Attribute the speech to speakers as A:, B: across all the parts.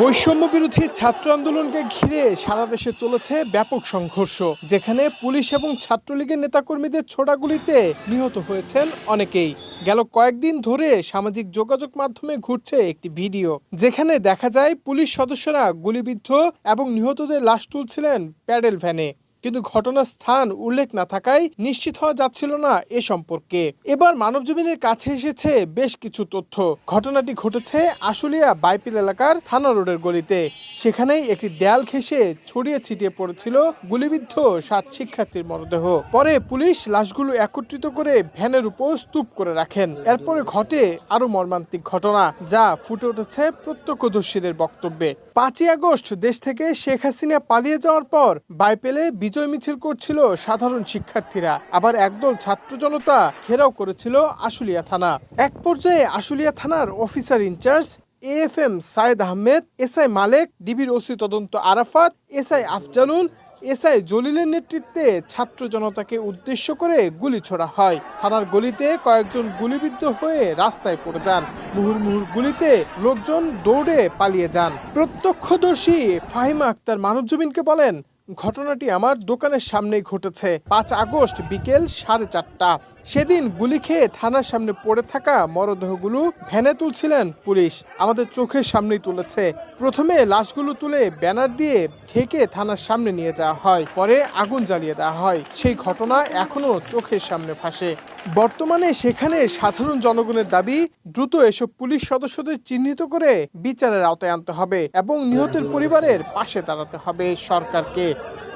A: বৈষম্য বিরোধী ছাত্র আন্দোলনকে ঘিরে সারা দেশে চলেছে ব্যাপক সংঘর্ষ, যেখানে পুলিশ এবং ছাত্রলীগের নেতাকর্মীদের ছোড়াগুলিতে নিহত হয়েছেন অনেকেই। গেল কয়েকদিন ধরে সামাজিক যোগাযোগ মাধ্যমে ঘুরছে একটি ভিডিও, যেখানে দেখা যায় পুলিশ সদস্যরা গুলিবিদ্ধ এবং নিহতদের লাশ তুলছিলেন প্যাডেল ভ্যানে। কিন্তু ঘটনার স্থান উল্লেখ না থাকায় নিশ্চিত হওয়া যাচ্ছিল না এ সম্পর্কে। এবার মানবজমিনের কাছে এসেছে বেশ কিছু তথ্য। ঘটনাটি ঘটেছে আশুলিয়া বাইপিল এলাকার থানা রোডের গলিতে। সেখানেই একটি দেয়াল ঘেঁষে ছড়িয়ে ছিটিয়ে পড়েছিল গুলিবিদ্ধ সাত শিক্ষার্থীর মরদেহ। পরে পুলিশ লাশগুলো একত্রিত করে ভ্যানের উপর স্তূপ করে রাখেন। এরপরে ঘটে আরও মর্মান্তিক ঘটনা, যা ফুটে উঠেছে প্রত্যক্ষদর্শীদের বক্তব্যে। পাঁচই আগস্ট দেশ থেকে শেখ হাসিনা পালিয়ে যাওয়ার পর বাইপেলে বিজয় মিছিল করছিল সাধারণ শিক্ষার্থীরা। আবার একদল ছাত্র জনতা ঘেরাও করেছিল আশুলিয়া থানা। এক পর্যায়ে আশুলিয়া থানার officer incharge AFM Sayed Ahmed SI Malek, ডিবির ওসি তদন্ত আরাফাত এসআই আফজালুল এসআই জলিলের নেতৃত্বে ছাত্র জনতাকে উদ্দেশ্য করে গুলি ছোড়া হয়। থানার গলিতে কয়েকজন গুলিবিদ্ধ হয়ে রাস্তায় পড়ে যান। মুহুর মুহুর গুলিতে লোকজন দৌড়ে পালিয়ে যান। প্রত্যক্ষদর্শী ফাহিমা আক্তার মানবজমিনকে বলেন ঘটনাটি আমার দোকানের সামনেই ঘটেছে। পাঁচ আগস্ট বিকেল সাড়ে চারটা। সেদিন গুলি খেয়ে থানার সামনে পড়ে থাকা মরদেহগুলো ভ্যানে তুলছিলেন পুলিশ। আমাদের চোখের সামনেই তুলেছে। প্রথমে লাশগুলো তুলে ব্যানার দিয়ে ঢেকে থানার সামনে নিয়ে যাওয়া হয়। পরে আগুন জ্বালিয়ে দেওয়া হয়। সেই ঘটনা এখনও চোখের সামনে ভাসে। বর্তমানে সেখানে সাধারণ জনগণের দাবি, দ্রুত এসব পুলিশ সদস্যদের চিহ্নিত করে বিচারের আওতায় আনতে হবে এবং নিহতের পরিবারের পাশে দাঁড়াতে হবে সরকারকে।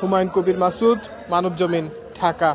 A: হুমায়ুন কবির মাসুদ, মানবজমিন, ঢাকা।